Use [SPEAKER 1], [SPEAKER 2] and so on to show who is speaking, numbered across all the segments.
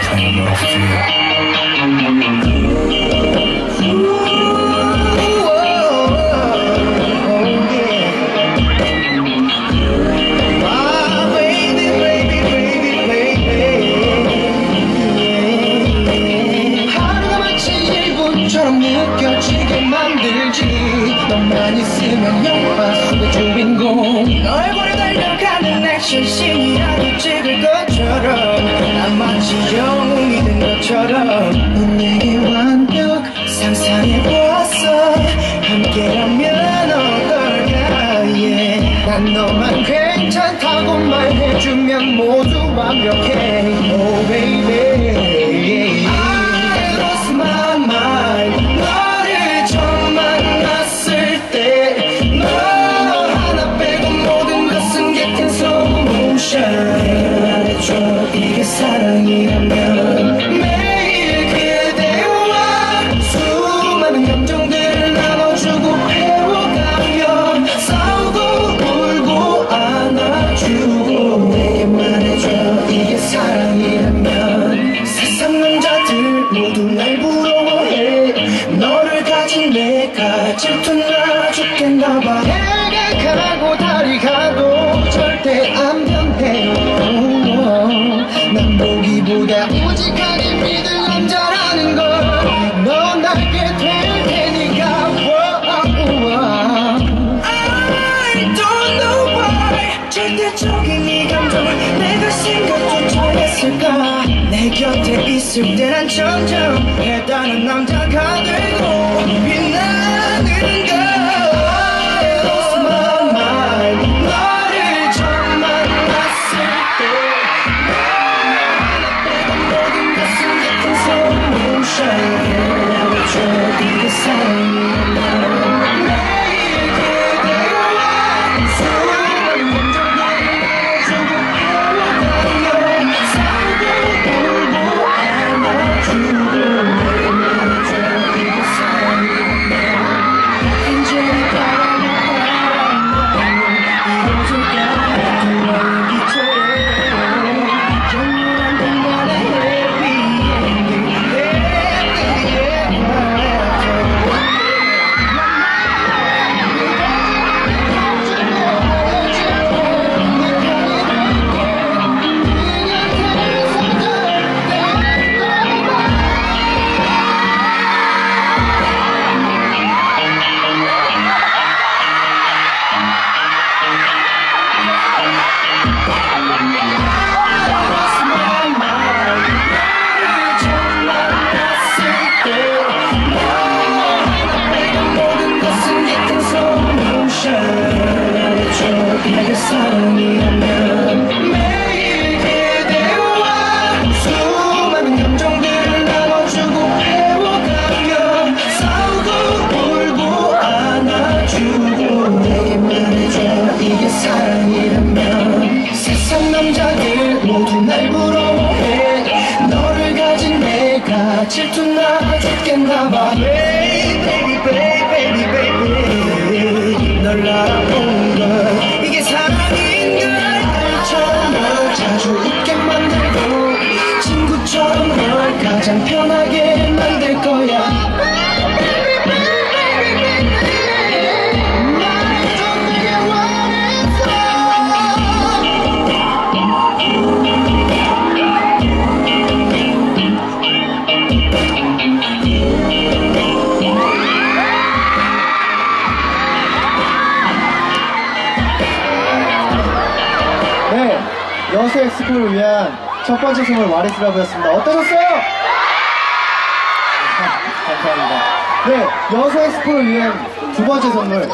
[SPEAKER 1] Kind of feel.
[SPEAKER 2] 하루가 마치 1분처럼 느껴지게 만들지 너만 있으면 영화 속의 주인공 얼굴에 달려가는 액션씬이라도 찍을 것 처럼 난 마치 영웅이 된 것처럼 넌 내게 완벽 상상해보았어. 함께라면 어떨까 yeah. 난 너만 괜찮다고 말해주면 모두 완벽해. Oh baby. I lost my mind. 너를 처음 만났을 때 너 하나 빼고 모든 것은 getting 사랑이라면 매일 그대와 수많은 감정들을 나눠주고 배워가며 싸우고 울고 안아주고 내게 말해줘. 이게 사랑이라면 세상 남자들 모두 날 부러워해. 너를 가진 내가 질투나 죽겠나봐 내 곁에 있을 때난 점점 대단한 남자가 되 사랑이라면 매일 그대와 수많은 감정들을 나눠주고 배워가며 싸우고 울고 안아주고 내게 말해줘. 이게 사랑이라면 세상 남자들 모두 날 부러워해. 너를 가진 내가 질투나 죽겠나봐. Baby baby baby baby. 널 알아
[SPEAKER 3] 스포를 위한 첫 번째 선물 와리스라브였습니다. 어떠셨어요? 감사합니다. 네, 여수 엑스포를 위한 두 번째 선물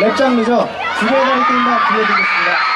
[SPEAKER 3] 랩 장르죠. 두 개의 다리 게임만 들려드리겠습니다.